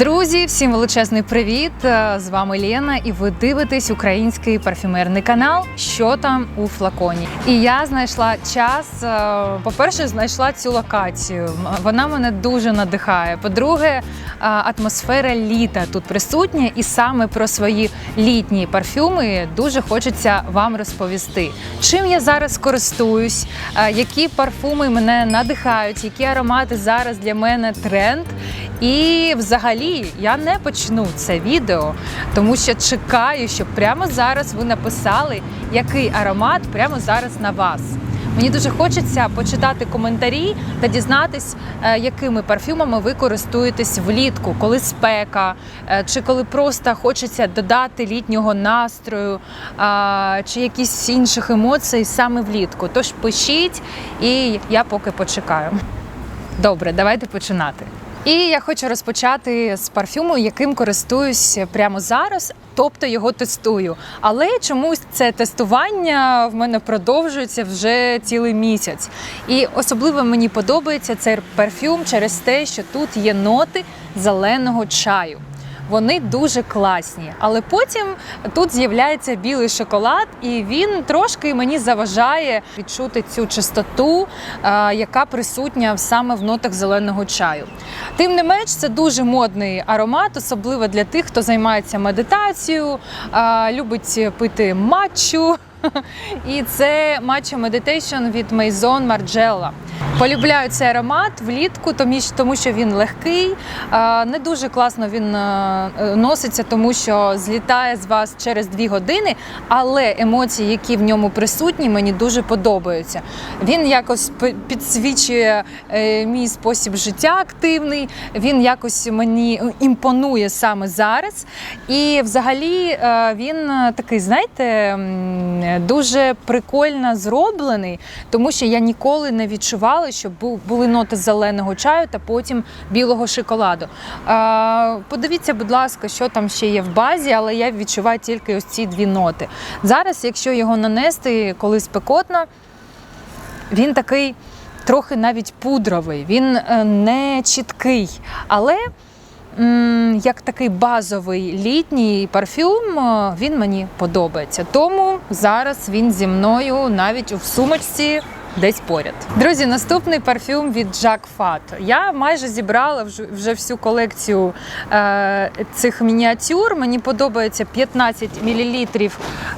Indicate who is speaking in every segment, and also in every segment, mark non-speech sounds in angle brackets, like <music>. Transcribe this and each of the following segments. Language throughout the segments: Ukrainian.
Speaker 1: Друзі, всім величезний привіт! Е, З вами Лена, і ви дивитесь український парфюмерний канал. Що там у флаконі? І я знайшла час. е, По-перше, знайшла цю локацію. Вона мене дуже надихає. По-друге, е, атмосфера літа тут присутня, і саме про свої літні парфюми дуже хочеться вам розповісти. Чим я зараз користуюсь, які парфуми мене надихають, які аромати зараз для мене тренд. І взагалі я не почну це відео, тому що чекаю, щоб прямо зараз ви написали, який аромат прямо зараз на вас. Мені дуже хочеться почитати коментарі та дізнатись, е, якими парфюмами ви користуєтесь влітку, коли спека, е, чи коли просто хочеться додати літнього настрою, чи якісь інших емоцій саме влітку. Тож пишіть, і я поки почекаю. Добре, давайте починати. І я хочу розпочати з парфюму, яким користуюсь прямо зараз, тобто його тестую. Але чомусь це тестування в мене продовжується вже цілий місяць. І особливо мені подобається цей парфюм через те, що тут є ноти зеленого чаю. Вони дуже класні, але потім тут з'являється білий шоколад, і він трошки мені заважає відчути цю чистоту, е, яка присутня саме в нотах зеленого чаю. Тим не менш, це дуже модний аромат, особливо для тих, хто займається медитацією, е, любить пити матчу. І це Matcha Meditation від Maison Margiela. Полюбляю цей аромат влітку, тому що- він легкий. е, Не дуже класно він е, е, носиться, тому що злітає з вас через дві години. Але емоції, які в ньому присутні, мені дуже подобаються. Він якось підсвічує е, мій спосіб життя активний. Він якось мені імпонує саме зараз. І взагалі е, він е, такий, знаєте, дуже прикольно зроблений, тому що я ніколи не відчувала, що були ноти зеленого чаю та потім білого шоколаду. Е, Подивіться, будь ласка, що там ще є в базі, але я відчуваю тільки ось ці дві ноти. Зараз, якщо його нанести коли спекотно, він такий трохи навіть пудровий, він е, не чіткий, але як такий базовий літній парфюм, е, він мені подобається. Тому зараз він зі мною навіть у сумочці. Десь поряд. Друзі, наступний парфюм від Jacques Fat. Я майже зібрала вже, всю колекцію е, цих мініатюр. Мені подобається 15 мл,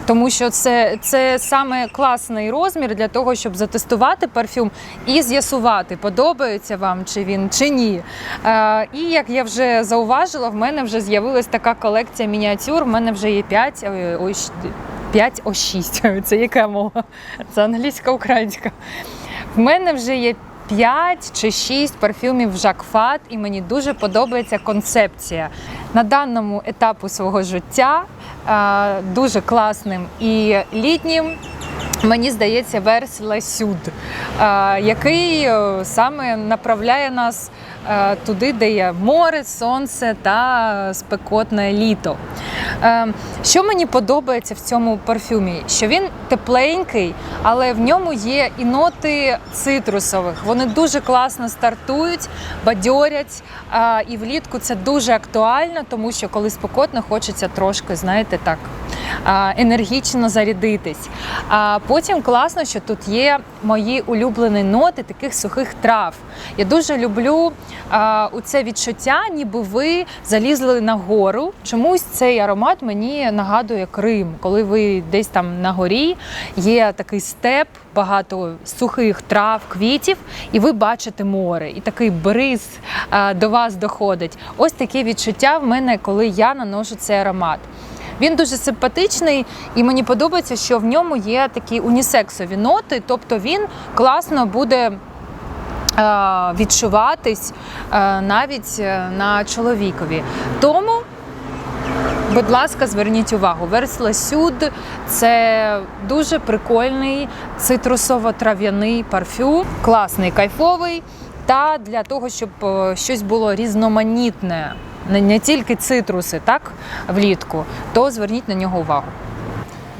Speaker 1: тому що це, це саме класний розмір для того, щоб затестувати парфюм і з'ясувати, подобається вам чи він чи ні. Е, і як я вже зауважила, в мене вже з'явилась така колекція мініатюр. В мене вже є 5, ось 5 о 6. <laughs> Це яка мова? Це англійська українська. В мене вже є 5 чи 6 парфюмів Жак Фат, і мені дуже подобається концепція. На даному етапу свого життя е, дуже класним і літнім. Мені здається, верс Лесюд, який е, саме направляє нас е, туди, де є море, сонце та спекотне літо. Е, Що мені подобається в цьому парфюмі? Що він тепленький, але в ньому є і ноти цитрусових. Вони дуже класно стартують, бадьорять. І влітку це дуже актуально, тому що коли спекотно, хочеться трошки, знаєте, так енергічно зарядитись. А потім класно, що тут є мої улюблені ноти таких сухих трав. Я дуже люблю у це відчуття, ніби ви залізли на гору. Чомусь цей аромат мені нагадує Крим, коли ви десь там на горі є такий степ, багато сухих трав, квітів, і ви бачите море, і такий бриз а, до вас доходить. Ось таке відчуття в мене, коли я наношу цей аромат. Він дуже симпатичний, і мені подобається, що в ньому є такі унісексові ноти, тобто він класно буде. е, Відчуватись е, навіть е, на чоловікові. Тому, будь ласка, зверніть увагу. Версла Сюд це дуже прикольний цитрусово-трав'яний парфюм, класний, кайфовий. Та для того, щоб е, щось було різноманітне, не, не тільки цитруси, так влітку, то зверніть на нього увагу.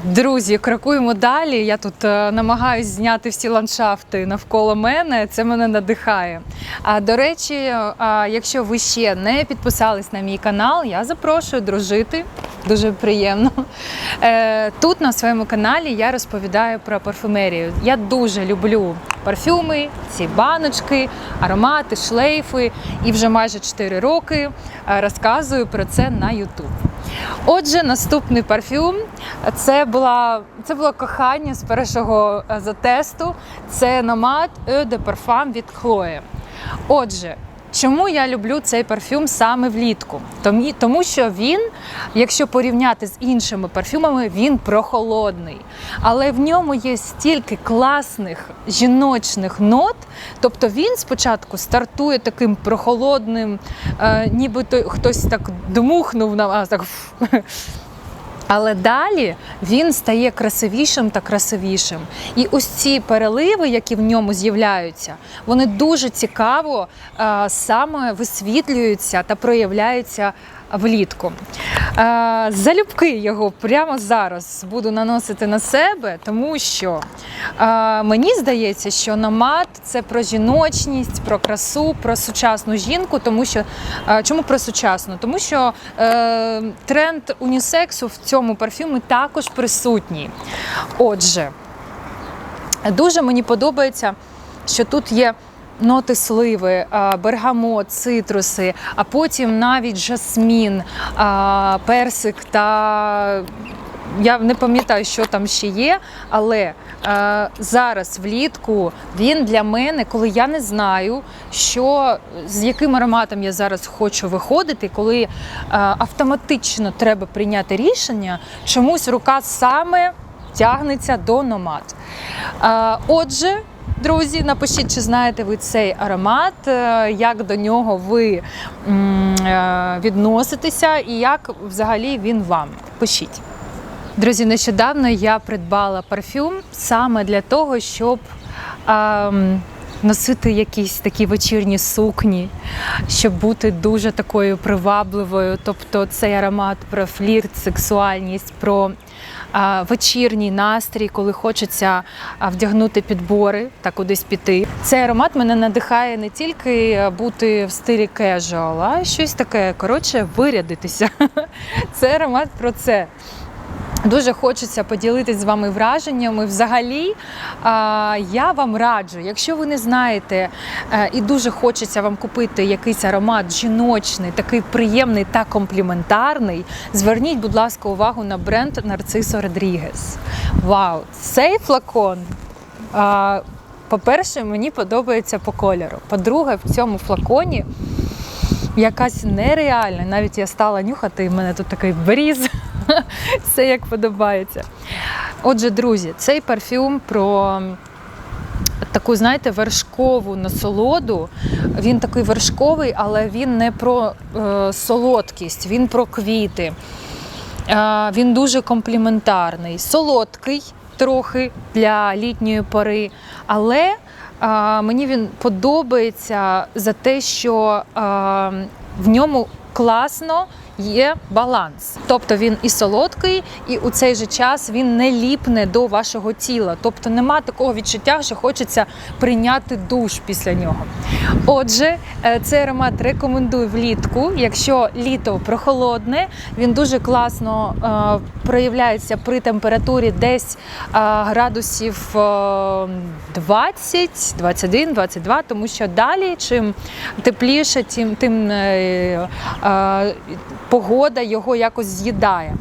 Speaker 1: Друзі, крокуємо далі. Я тут е, намагаюсь зняти всі ландшафти навколо мене. Це мене надихає. А до речі, е, якщо ви ще не підписались на мій канал, я запрошую дружити. Дуже приємно. Е, Тут на своєму каналі я розповідаю про парфумерію. Я дуже люблю парфюми, ці баночки, аромати, шлейфи. І вже майже 4 роки розказую про це на YouTube. Отже, наступний парфюм це була це було кохання з першого е, затесту. Це Nomad Eau de Parfum від Chloe. Отже, чому я люблю цей парфюм саме влітку? Тому, що він, якщо порівняти з іншими парфюмами, він прохолодний. Але в ньому є стільки класних жіночних нот. Тобто він спочатку стартує таким прохолодним, е, ніби то хтось так дмухнув на вас. Так. Але далі він стає красивішим та красивішим. І ось ці переливи, які в ньому з'являються, вони дуже цікаво е, саме висвітлюються та проявляються влітку. Е, залюбки його прямо зараз буду наносити на себе, тому що е, мені здається, що намат це про жіночність, про красу, про сучасну жінку. Тому що е, чому про сучасну? Тому що тренд унісексу в цьому парфюмі також присутній. Отже, дуже мені подобається, що тут є. Ноти сливи, бергамот, цитруси, а потім навіть жасмін, персик та я не пам'ятаю, що там ще є, але е, зараз влітку він для мене, коли я не знаю, що з яким ароматом я зараз хочу виходити, коли е, автоматично треба прийняти рішення, чомусь рука саме тягнеться до номад. Е, отже. Друзі, напишіть, чи знаєте ви цей аромат, е, як до нього ви е, відноситеся і як взагалі він вам. Пишіть. Друзі, нещодавно я придбала парфюм саме для того, щоб ем, носити якісь такі вечірні сукні, щоб бути дуже такою привабливою. Тобто цей аромат про флірт, сексуальність, про а, вечірній настрій, коли хочеться вдягнути підбори та кудись піти. Цей аромат мене надихає не тільки бути в стилі casual, а щось таке, коротше, вирядитися. <laughs> Це аромат про це. Дуже хочеться поділитися з вами враженнями. Взагалі, я вам раджу, якщо ви не знаєте е, і дуже хочеться вам купити якийсь аромат жіночний, такий приємний та компліментарний, зверніть, будь ласка, увагу на бренд Нарцисо Родрігес. Вау! Цей флакон. По-перше, мені подобається по кольору. По-друге, в цьому флаконі якась нереальна. Навіть я стала нюхати, і в мене тут такий бріз. <laughs> Все як подобається. Отже, друзі, цей парфюм про таку, знаєте, вершкову насолоду. Він такий вершковий, але він не про е, солодкість, він про квіти. Е, він дуже компліментарний, солодкий трохи для літньої пори, але е, мені він подобається за те, що е, в ньому класно є баланс. Тобто він і солодкий, і у цей же час він не ліпне до вашого тіла. Тобто нема такого відчуття, що хочеться прийняти душ після нього. Отже, е, цей аромат рекомендую влітку. Якщо літо прохолодне, він дуже класно е, проявляється при температурі десь е, градусів е, 20, 21, 22, тому що далі, чим тепліше, тим, тим погода його якось з'їдає.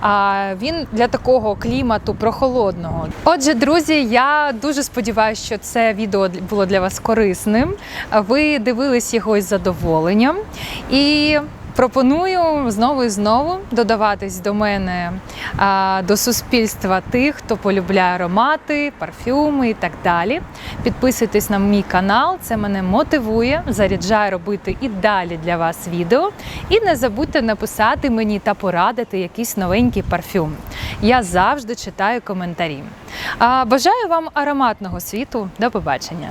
Speaker 1: А він для такого клімату прохолодного. Отже, друзі, я дуже сподіваюся, що це відео було для вас корисним. Ви дивились його із задоволенням і. Пропоную знову і знову додаватись до мене до суспільства тих, хто полюбляє аромати, парфюми і так далі. Підписуйтесь на мій канал, це мене мотивує, заряджає робити і далі для вас відео. І не забудьте написати мені та порадити якийсь новенький парфюм. Я завжди читаю коментарі. Бажаю вам ароматного світу. До побачення!